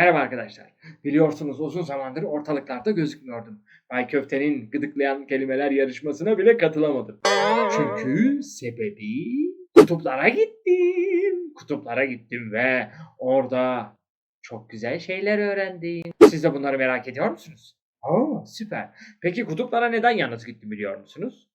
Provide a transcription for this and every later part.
Merhaba arkadaşlar. Biliyorsunuz uzun zamandır ortalıklarda gözükmüyordum. Bay Köfte'nin gıdıklayan kelimeler yarışmasına bile katılamadım. Çünkü sebebi kutuplara gittim. Kutuplara gittim ve orada çok güzel şeyler öğrendim. Siz de bunları merak ediyor musunuz? Aa süper. Peki kutuplara neden yalnız gittim biliyor musunuz?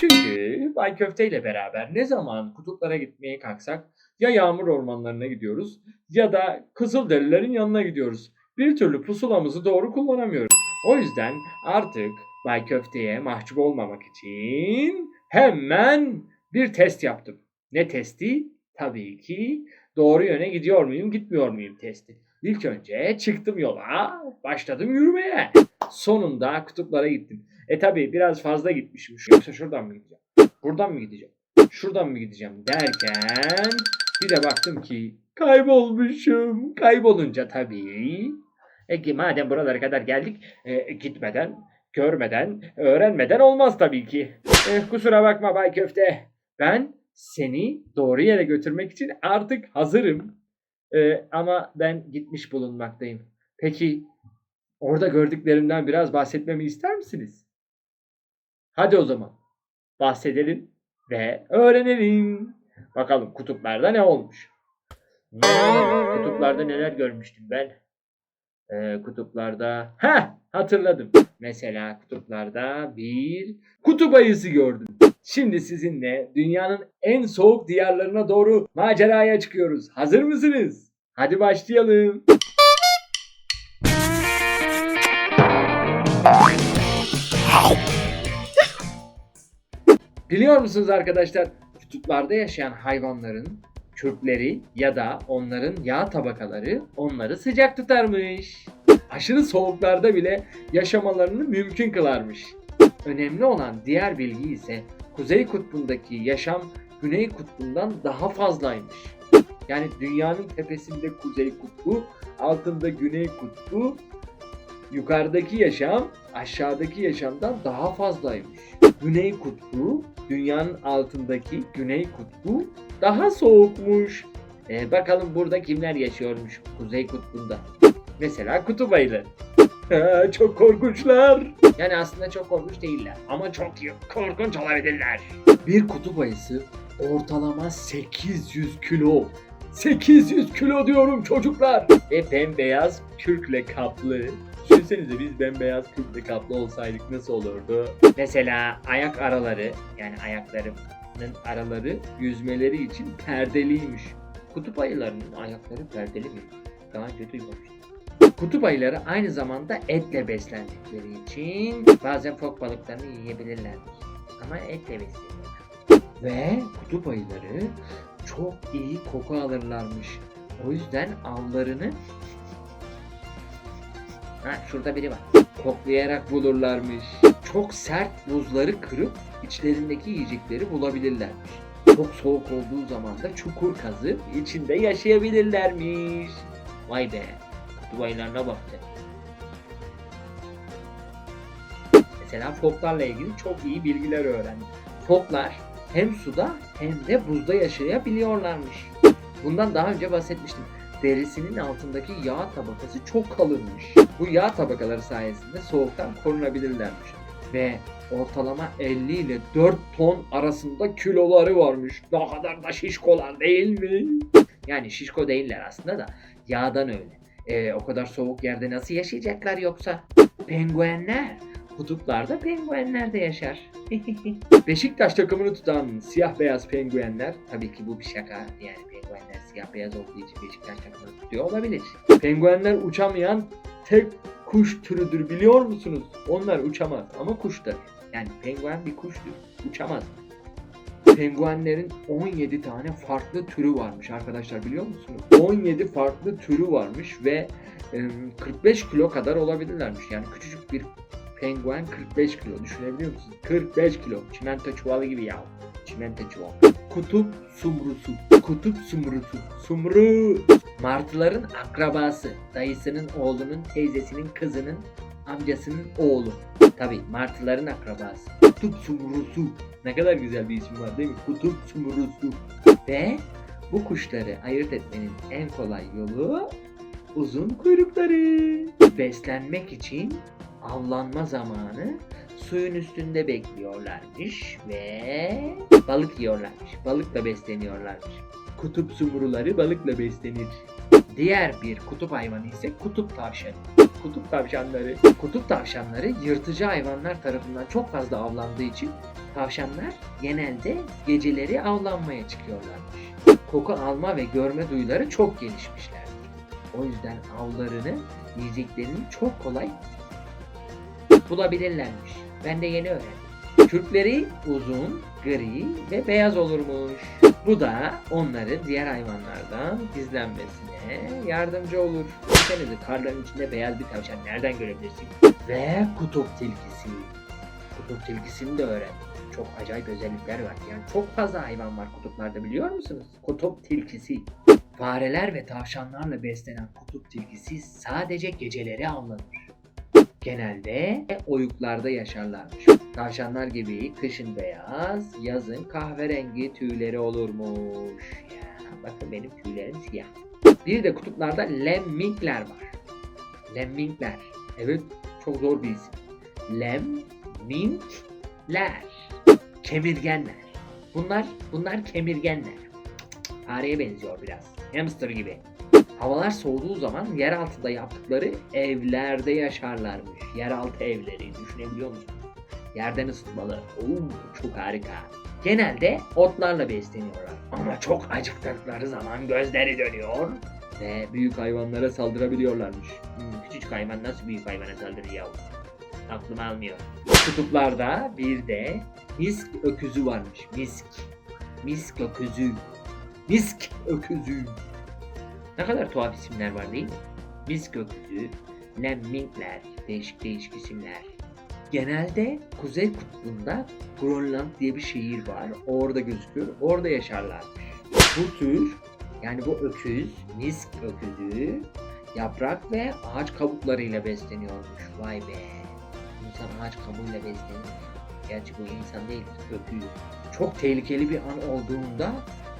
Çünkü Bay Köfte ile beraber ne zaman kutuplara gitmeye kalksak ya yağmur ormanlarına gidiyoruz ya da Kızılderililerin yanına gidiyoruz. Bir türlü pusulamızı doğru kullanamıyoruz. O yüzden artık Bay Köfte'ye mahcup olmamak için hemen bir test yaptım. Ne testi? Tabii ki doğru yöne gidiyor muyum, gitmiyor muyum testi. İlk önce çıktım yola, başladım yürümeye. Sonunda kutuplara gittim. E tabii biraz fazla gitmişim. Yoksa şuradan mı gideceğim? Buradan mı gideceğim? Şuradan mı gideceğim derken bir de baktım ki kaybolmuşum. Kaybolunca tabii. E ki madem buralara kadar geldik e, gitmeden, görmeden, öğrenmeden olmaz tabii ki. E, kusura bakma Bay Köfte. Ben seni doğru yere götürmek için artık hazırım. E, ama ben gitmiş bulunmaktayım. Peki orada gördüklerimden biraz bahsetmemi ister misiniz? Hadi o zaman bahsedelim ve öğrenelim. Bakalım kutuplarda ne olmuş? Kutuplarda neler görmüştüm ben? Ee, kutuplarda... ha hatırladım. Mesela kutuplarda bir kutup ayısı gördüm. Şimdi sizinle dünyanın en soğuk diyarlarına doğru maceraya çıkıyoruz. Hazır mısınız? Hadi başlayalım. Biliyor musunuz arkadaşlar? Kutuplarda yaşayan hayvanların kürkleri ya da onların yağ tabakaları onları sıcak tutarmış. Aşırı soğuklarda bile yaşamalarını mümkün kılarmış. Önemli olan diğer bilgi ise Kuzey Kutbu'ndaki yaşam Güney Kutbu'ndan daha fazlaymış. Yani dünyanın tepesinde Kuzey Kutbu, altında Güney Kutbu, yukarıdaki yaşam aşağıdaki yaşamdan daha fazlaymış. Güney Kutbu, dünyanın altındaki Güney Kutbu daha soğukmuş. Ee, bakalım burada kimler yaşıyormuş Kuzey Kutbu'nda. Mesela kutup ayıları. Çok korkunçlar. Yani aslında çok korkunç değiller ama çok korkunç olabilirler. Bir kutup ayısı ortalama 800 kilo. 800 kilo diyorum çocuklar. Ve bembeyaz kürkle kaplı. Düşünsenize biz bembeyaz kürkle kaplı olsaydık nasıl olurdu? Mesela ayak araları yani ayaklarının araları yüzmeleri için perdeliymiş. Kutup ayılarının ayakları perdeli mi? Daha önce duymamıştım. Kutup ayıları aynı zamanda etle beslendikleri için bazen fok balıklarını yiyebilirlermiş. Ama etle besleniyorlar. Ve kutup ayıları çok iyi koku alırlarmış. O yüzden avlarını Ha şurada biri var. Koklayarak bulurlarmış. Çok sert buzları kırıp içlerindeki yiyecekleri bulabilirlermiş. Çok soğuk olduğu zaman da çukur kazıp içinde yaşayabilirlermiş. Vay be. Kutup ayılarına bak. Mesela foklarla ilgili çok iyi bilgiler öğrendim. Foklar hem suda hem de buzda yaşayabiliyorlarmış. Bundan daha önce bahsetmiştim. Derisinin altındaki yağ tabakası çok kalınmış. Bu yağ tabakaları sayesinde soğuktan korunabilirlermiş. Ve ortalama 50 ile 4 ton arasında kiloları varmış. Ne kadar da şişkolar değil mi? Yani şişko değiller aslında da yağdan öyle. Ee, o kadar soğuk yerde nasıl yaşayacaklar yoksa? Penguenler. Kutuplarda penguenler de yaşar. Beşiktaş takımını tutan siyah beyaz penguenler, tabii ki bu bir şaka yani penguenler siyah beyaz olduğu için Beşiktaş takımını tutuyor olabilir. Penguenler uçamayan tek kuş türüdür biliyor musunuz? Onlar uçamaz ama kuştur. Yani penguen bir kuştur, uçamaz. Penguenlerin 17 tane farklı türü varmış arkadaşlar biliyor musunuz? 17 farklı türü varmış ve e, 45 kilo kadar olabilirlermiş. Yani küçücük bir penguen 45 kilo düşünebiliyor musunuz? 45 kilo. Çimento çuvalı gibi ya. Çimento çuvalı. Kutup sumrusu. Kutup sumrusu. Sumru. Martıların akrabası. Dayısının oğlunun, teyzesinin kızının, amcasının oğlu. Tabi martıların akrabası. Kutup sumrusu. Ne kadar güzel bir isim var değil mi? Kutup sumrusu. Ve bu kuşları ayırt etmenin en kolay yolu uzun kuyrukları. Beslenmek için avlanma zamanı suyun üstünde bekliyorlarmış ve balık yiyorlarmış. Balıkla besleniyorlarmış. Kutup sumuruları balıkla beslenir. Diğer bir kutup hayvanı ise kutup tavşanı. Kutup tavşanları. Kutup tavşanları yırtıcı hayvanlar tarafından çok fazla avlandığı için tavşanlar genelde geceleri avlanmaya çıkıyorlarmış. Koku alma ve görme duyuları çok gelişmişlerdir. O yüzden avlarını, yiyeceklerini çok kolay bulabilirlermiş. Ben de yeni öğrendim. Kürkleri uzun, gri ve beyaz olurmuş. Bu da onları diğer hayvanlardan gizlenmesine yardımcı olur. Düşünsenize karların içinde beyaz bir tavşan nereden görebilirsin? Ve kutup tilkisi. Kutup tilkisini de öğrendim. Çok acayip özellikler var. Yani çok fazla hayvan var kutuplarda biliyor musunuz? Kutup tilkisi. Fareler ve tavşanlarla beslenen kutup tilkisi sadece geceleri avlanır. Genelde oyuklarda yaşarlarmış. Tavşanlar gibi kışın beyaz, yazın kahverengi tüyleri olurmuş. Ya bakın benim tüylerim siyah. Bir de kutuplarda lemmingler var. Lemmingler. Evet çok zor bir isim. Lemmingler. Kemirgenler. Bunlar bunlar kemirgenler. Fareye benziyor biraz. Hamster gibi. Havalar soğuduğu zaman yer altında yaptıkları evlerde yaşarlarmış. Yeraltı evleri düşünebiliyor musunuz? Yerden ısıtmalı. Oo, çok harika. Genelde otlarla besleniyorlar. Ama çok acıktıkları zaman gözleri dönüyor. Ve büyük hayvanlara saldırabiliyorlarmış. Hmm, küçücük hayvan nasıl büyük hayvana saldırır ya? Aklım almıyor. Kutuplarda bir de misk öküzü varmış. Misk. Misk öküzü. Misk öküzü. Ne kadar tuhaf isimler var değil mi? Misk öküzü, lemmingler, değişik değişik isimler. Genelde Kuzey Kutbu'nda Grönland diye bir şehir var. Orada gözüküyor. Orada yaşarlarmış. Bu tür yani bu öküz, misk öküzü yaprak ve ağaç kabuklarıyla besleniyormuş. Vay be. İnsan ağaç kabuğuyla beslenir. Gerçi bu insan değil, öküz. Çok tehlikeli bir an olduğunda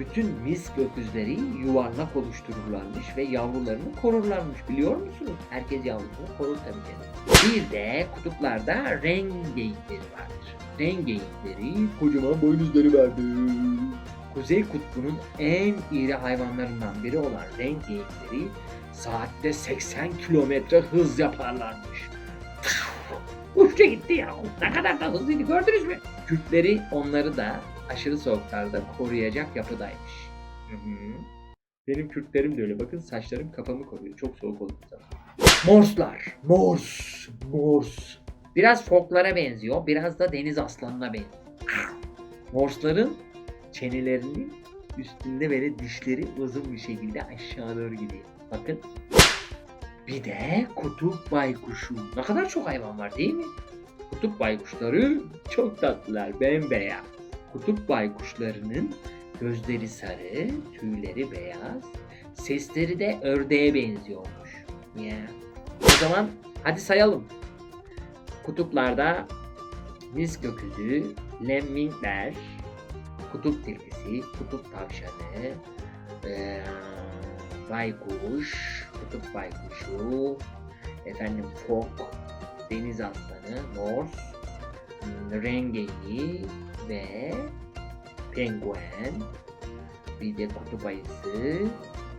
bütün misk öküzleri yuvarlak oluştururlarmış ve yavrularını korurlarmış biliyor musunuz? Herkes yavrusunu korur tabii canım. Bir de kutuplarda ren geyikleri vardır. Ren geyikleri kocaman boynuzları vardır. Kuzey kutbunun en iri hayvanlarından biri olan ren geyikleri saatte 80 kilometre hız yaparlarmış. Uçça gitti ya. Ne kadar da hızlıydı gördünüz mü? Kürkleri onları da aşırı soğuklarda koruyacak yapıdaymış. Hı hı. Benim kürklerim de öyle. Bakın saçlarım kafamı koruyor. Çok soğuk olduğu zaman. Morslar. Mors. Mors. Biraz foklara benziyor. Biraz da deniz aslanına benziyor. Morsların çenelerinin üstünde böyle dişleri uzun bir şekilde aşağı doğru gidiyor. Bakın. Bir de kutup baykuşu. Ne kadar çok hayvan var değil mi? Kutup baykuşları çok tatlılar. Bembeyaz. Kutup baykuşlarının gözleri sarı, tüyleri beyaz, sesleri de ördeğe benziyormuş. Ya. O zaman hadi sayalım. Kutuplarda misk öküzü, lemmingler, kutup tilkisi, kutup tavşanı, eee, baykuş, kutup baykuşu, efendim fok, deniz aslanı, mors, hmm, rengeyi ve penguen, bir de kutup ayısı,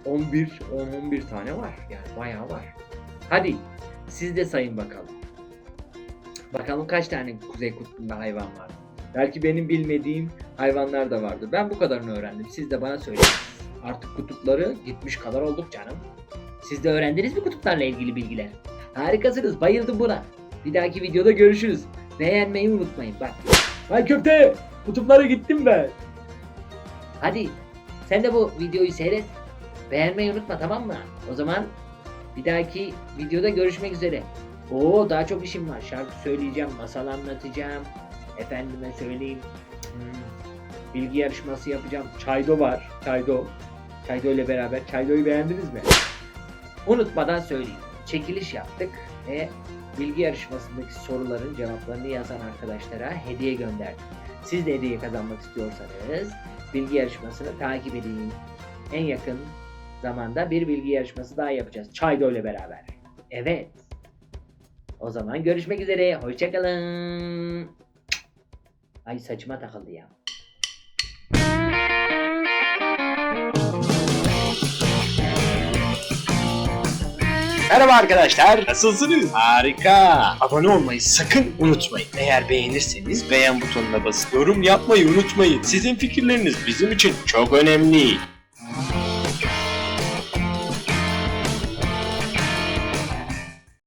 11, 10-11 tane var. Yani bayağı var. Hadi siz de sayın bakalım. Bakalım kaç tane Kuzey Kutbu'nda hayvan var. Belki benim bilmediğim hayvanlar da vardır. Ben bu kadarını öğrendim. Siz de bana söyleyin. Artık kutupları gitmiş kadar olduk canım. Siz de öğrendiniz mi kutuplarla ilgili bilgiler? Harikasınız. Bayıldım buna. Bir dahaki videoda görüşürüz. Beğenmeyi unutmayın. Bak. Ay köfte! Kutuplara gittim ben. Hadi. Sen de bu videoyu seyret. Beğenmeyi unutma tamam mı? O zaman bir dahaki videoda görüşmek üzere. Oo daha çok işim var. Şarkı söyleyeceğim, masal anlatacağım. Efendime söyleyeyim. hmm, bilgi yarışması yapacağım. Çaydo var. Çaydo. Çaydo ile beraber. Çaydo'yu beğendiniz mi? Unutmadan söyleyeyim. Çekiliş yaptık ve bilgi yarışmasındaki soruların cevaplarını yazan arkadaşlara hediye gönderdik. Siz de hediye kazanmak istiyorsanız bilgi yarışmasını takip edin. En yakın zamanda bir bilgi yarışması daha yapacağız. Çaydo ile beraber. Evet. O zaman görüşmek üzere. Hoşçakalın. Ay saçıma takıldı ya. Merhaba arkadaşlar. Nasılsınız? Harika. Abone olmayı sakın unutmayın. Eğer beğenirseniz beğen butonuna basın. Yorum yapmayı unutmayın. Sizin fikirleriniz bizim için çok önemli.